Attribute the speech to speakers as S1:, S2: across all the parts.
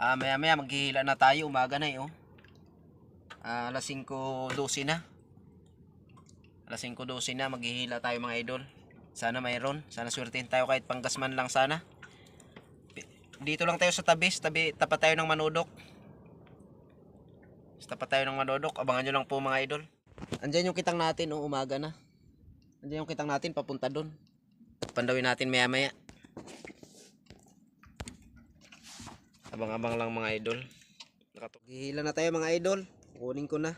S1: Ah, maya maya maghihila na tayo. Umaga na eh, oh. Ah, alas 5.12 na. Alas 5.12 na, maghihila tayo mga idol. Sana mayroon. Sana swertihin tayo kahit panggasman lang sana. Dito lang tayo sa tabi. sa Tabi, tapat tayo ng manudok. Sa tapat tayo ng manudok. Abangan nyo lang po mga idol. Andyan yung kitang natin, oh, umaga na. Andyan yung kitang natin, papunta doon. Pandawin natin maya maya. Abang-abang lang mga idol. Hihila na tayo mga idol. Kunin ko na.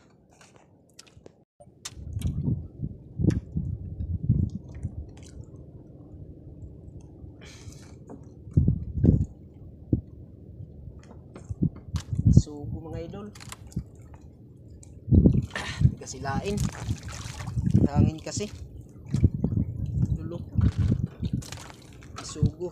S1: Sugo mga idol. Ah, kasi lain. Hangin kasi. Dulo. Sugo.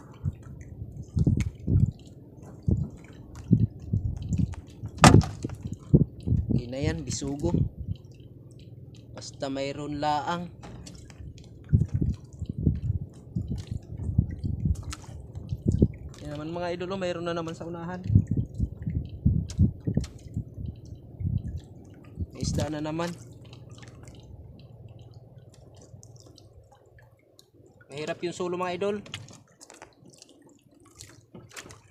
S1: Na yan, bisugo. Basta mayroon laang. Yan naman mga idolo, mayroon na naman sa unahan. Isda na naman. Mahirap yung solo mga idol.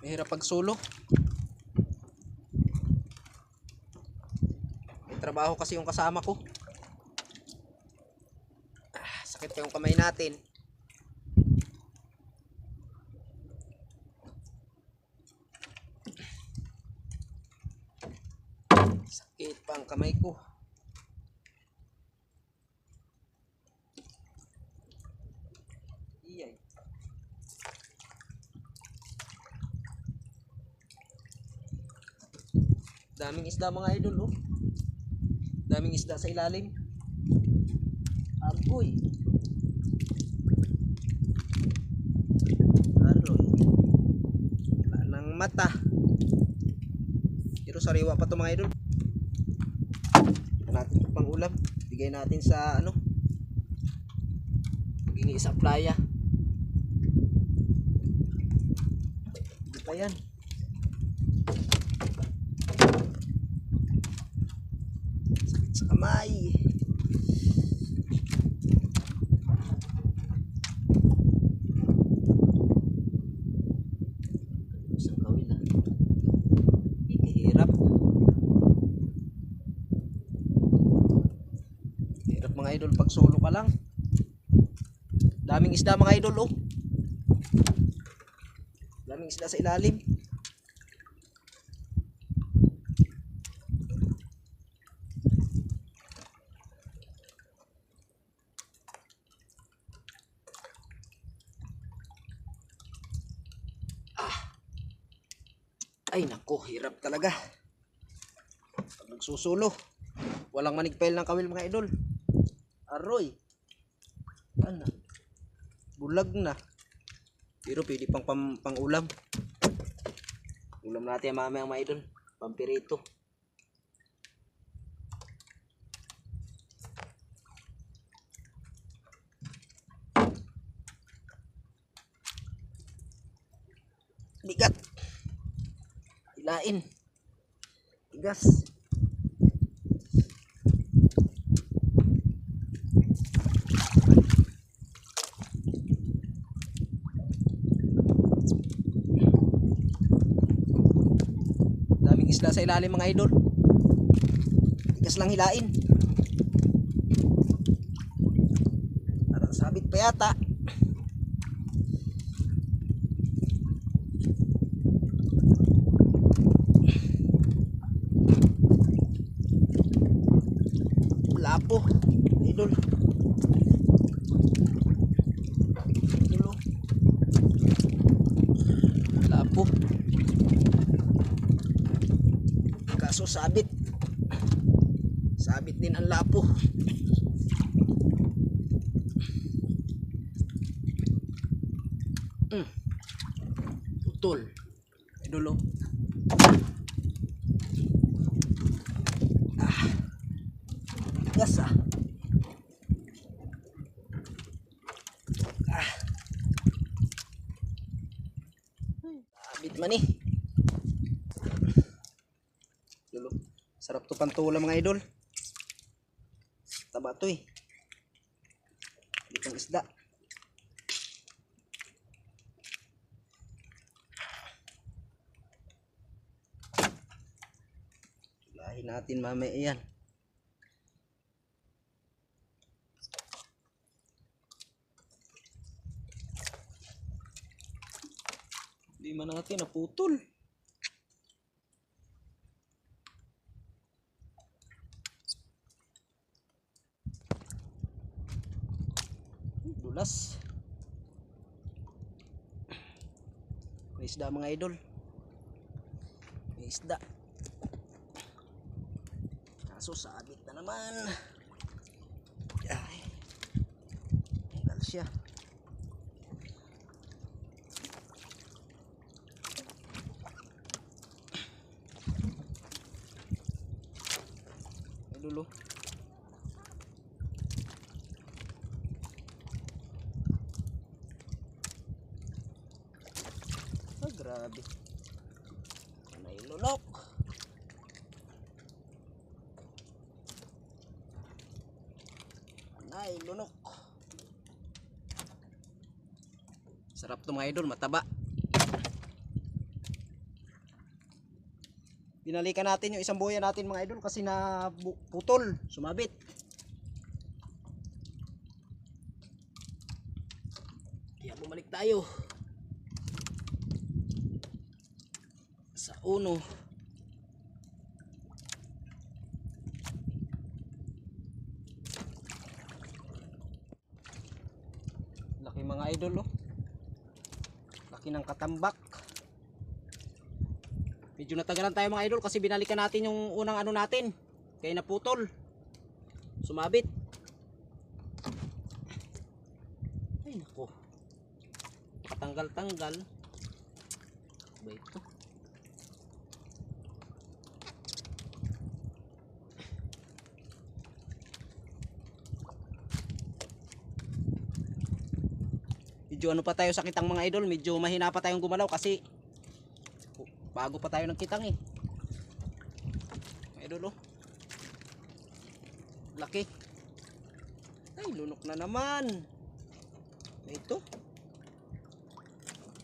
S1: Mahirap pag solo. May trabaho kasi yung kasama ko. Ah, sakit yung kamay natin. Sakit pa ang kamay ko. Daming isda mga idol oh. Daming isda sa ilalim. Agoy. Aroy. Wala ng mata. Pero sariwa pa to mga idol. Ito natin ito pang ulam. Bigay natin sa ano. Gingi sa playa. Hindi pa yan. Sakit sa kamay. Isang kawil ah. Hindi kahirap. Hirap mga idol pag solo ka lang. Daming isda mga idol oh. Daming isda sa ilalim. Ay nako, hirap talaga. Pag nagsusulo, walang manigpail ng kawil mga idol. Aroy. Ano? Bulag na. Pero pwede pang pang, pang ulam. Ulam natin mamaya mga idol. Pampirito. Bigat. Hilain. Tigas. Daming isla sa ilalim mga idol. Tigas lang hilain. Parang sabit pa yata. Wala po. Idol. Idol. oh. Wala po. Kaso sabit. Sabit din ang lapo. Mm. Putol. Idolo. Ah. Gas ah. Ah. Sarap to pantula mga idol. Taba to eh. Itong isda. Lahin natin mamaya yan. Hindi man natin naputol. Dulas. May isda mga idol. May isda. Kaso sabit na naman. Ay. Tanggal siya. Dulo. Ah, grabe. May lunok. Ay, lunok. Sarap to mga idol, mataba. Binalikan natin yung isang buya natin mga idol kasi na putol, sumabit. Kaya bumalik tayo. Uno. Laki mga idol oh. Laki ng katambak. Medyo natagalan tayo mga idol kasi binalikan natin yung unang ano natin. Kaya naputol. Sumabit. Ay nako. Katanggal-tanggal. Ba ito? Medyo ano pa tayo sa kitang mga idol, medyo mahina pa tayong gumalaw kasi bago pa tayo ng kitang eh. Mga idol oh. Laki. Ay, lunok na naman. Na ito.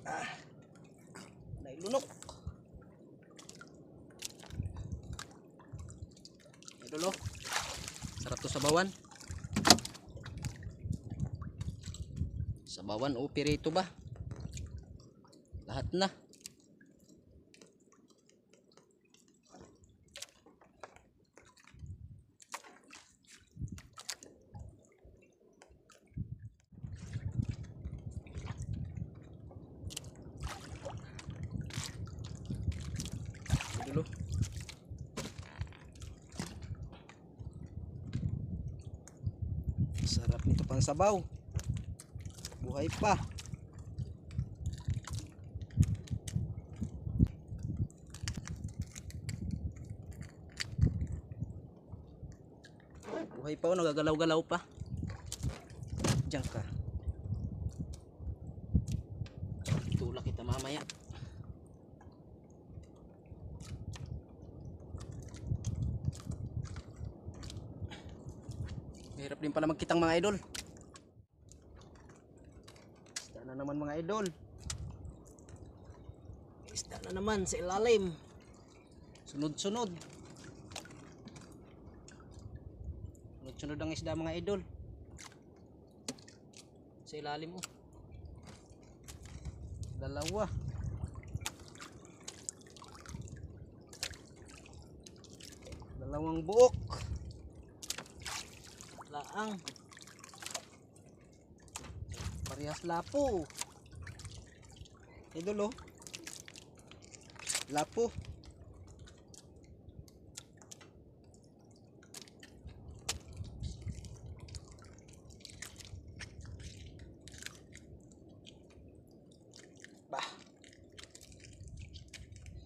S1: Ah. Nailunok. Idol oh. Sarap to sa bawan. Sabawan o pirito ba? Lahat na. Dulo. Sarap nito pang sabaw. Buhay pa. Buhay pa oh, nagagalaw-galaw pa. Diyan ka. Tulak kita mamaya. Mahirap din pala magkitang mga idol. Isda na naman mga idol. Isda na naman sa ilalim. Sunod-sunod. Sunod-sunod ang isda mga idol. Sa ilalim mo. Dalawa. Dalawang buok. Laang. Parehas lapo. Idol oh. Lapo. Bah.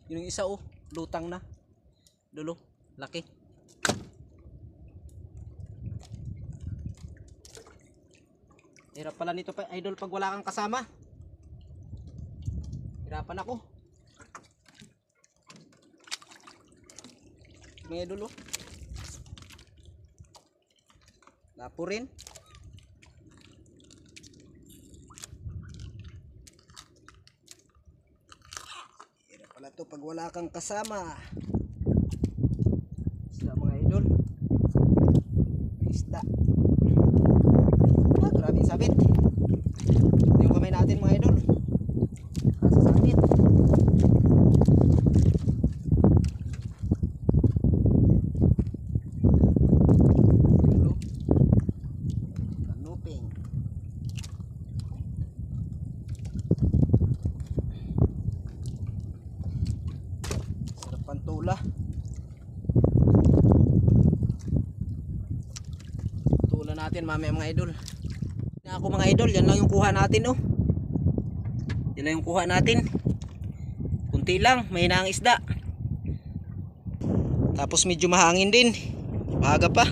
S1: Yun yung isa oh, lutang na. Dulo, laki. Hirap pala nito pa idol pag wala kang kasama. Hirapan ako. mga idol oh. Lapo rin. Hirap pala to pag wala kang kasama. Isda mga idol. Isda. Ah, grabe yung sabit. Ito yung kamay natin mga idol. Nasa sabit. Hello. Kanuping. Sarap ang tula. Tula natin mamaya mga idol. Na ako mga idol, yan lang yung kuha natin oh. Yan lang yung kuha natin. Kunti lang, may ang isda. Tapos medyo mahangin din. Maaga pa.